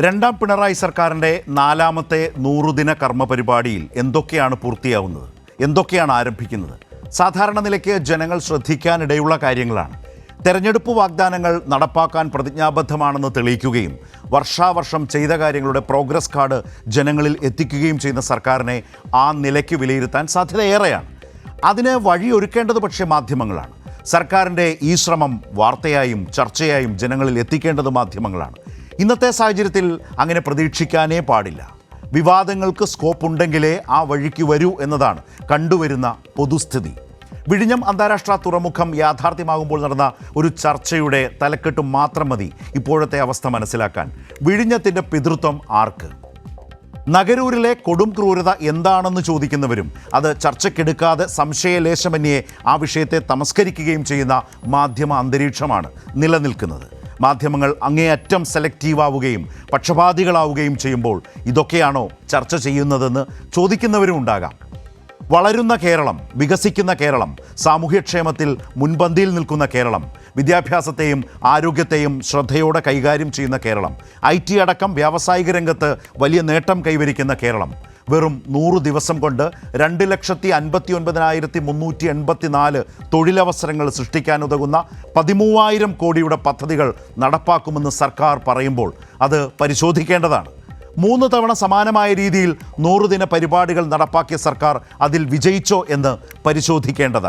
രണ്ടാം പിണറായി സർക്കാരിന്റെ നാലാമത്തെ നൂറുദിന കർമ്മ പരിപാടിയിൽ എന്തൊക്കെയാണ് പൂർത്തിയാവുന്നത്? എന്തൊക്കെയാണ് ആരംഭിക്കുന്നത്? സാധാരണ നിലയ്ക്ക് ജനങ്ങൾ ശ്രദ്ധിക്കാനിടയുള്ള കാര്യങ്ങളാണ്. തെരഞ്ഞെടുപ്പ് വാഗ്ദാനങ്ങൾ നടപ്പാക്കാൻ പ്രതിജ്ഞാബദ്ധമാണെന്ന് തെളിയിക്കുകയും വർഷാവർഷം ചെയ്ത കാര്യങ്ങളുടെ പ്രോഗ്രസ് കാർഡ് ജനങ്ങളിൽ എത്തിക്കുകയും ചെയ്യുന്ന സർക്കാരിനെ ആ നിലയ്ക്ക് വിലയിരുത്താൻ സാധ്യതയേറെയാണ് അതിന് വഴിയൊരുക്കേണ്ടത് പക്ഷേ മാധ്യമങ്ങളാണ്. സർക്കാരിന്റെ ഈ ശ്രമം വാർത്തയായും ചർച്ചയായും ജനങ്ങളിൽ എത്തിക്കേണ്ടത് മാധ്യമങ്ങളാണ്. ഇന്നത്തെ സാഹചര്യത്തിൽ അങ്ങനെ പ്രതീക്ഷിക്കാനേ പാടില്ല. വിവാദങ്ങൾക്ക് സ്കോപ്പ് ഉണ്ടെങ്കിലേ ആ വഴിക്ക് വരൂ എന്നതാണ് കണ്ടുവരുന്ന പൊതുസ്ഥിതി. വിഴിഞ്ഞം അന്താരാഷ്ട്ര തുറമുഖം യാഥാർത്ഥ്യമാകുമ്പോൾ നടന്ന ഒരു ചർച്ചയുടെ തലക്കെട്ട് മാത്രം മതി ഇപ്പോഴത്തെ അവസ്ഥ മനസ്സിലാക്കാൻ. വിഴിഞ്ഞത്തിന്റെ പിതൃത്വം ആർക്ക്? നഗരൂരിലെ കൊടും ക്രൂരത എന്താണെന്ന് ചോദിക്കുന്നവരും അത് ചർച്ചയ്ക്കെടുക്കാതെ സംശയലേശമന്യേ ആ വിഷയത്തെ തമസ്കരിക്കുകയും ചെയ്യുന്ന മാധ്യമ അന്തരീക്ഷമാണ് നിലനിൽക്കുന്നത്. മാധ്യമങ്ങൾ അങ്ങേയറ്റം സെലക്റ്റീവ് ആവുകയും പക്ഷപാതികളാവുകയും ചെയ്യുമ്പോൾ ഇതൊക്കെയാണോ ചർച്ച ചെയ്യുന്നതെന്ന് ചോദിക്കുന്നവരും ഉണ്ടാകാം. വളരുന്ന കേരളം വികസിക്കുന്ന കേരളം സാമൂഹ്യക്ഷേമത്തിൽ മുൻപന്തിയിൽ നിൽക്കുന്ന കേരളം വിദ്യാഭ്യാസത്തെയും ആരോഗ്യത്തെയും ശ്രദ്ധയോടെ കൈകാര്യം ചെയ്യുന്ന കേരളം ഐ അടക്കം വ്യാവസായിക രംഗത്ത് വലിയ നേട്ടം കൈവരിക്കുന്ന കേരളം വെറും നൂറ് ദിവസം കൊണ്ട് രണ്ട് ലക്ഷത്തി അൻപത്തി ഒൻപതിനായിരത്തി മുന്നൂറ്റി എൺപത്തി നാല് തൊഴിലവസരങ്ങൾ സൃഷ്ടിക്കാനുതകുന്ന പതിമൂവായിരം കോടിയുടെ പദ്ധതികൾ നടപ്പാക്കുമെന്ന് സർക്കാർ പറയുമ്പോൾ അത് പരിശോധിക്കേണ്ടതാണ്. മൂന്ന് തവണ സമാനമായ രീതിയിൽ നൂറുദിന പരിപാടികൾ നടപ്പാക്കിയ സർക്കാർ അതിൽ വിജയിച്ചോ എന്ന് പരിശോധിക്കേണ്ടതാണ്.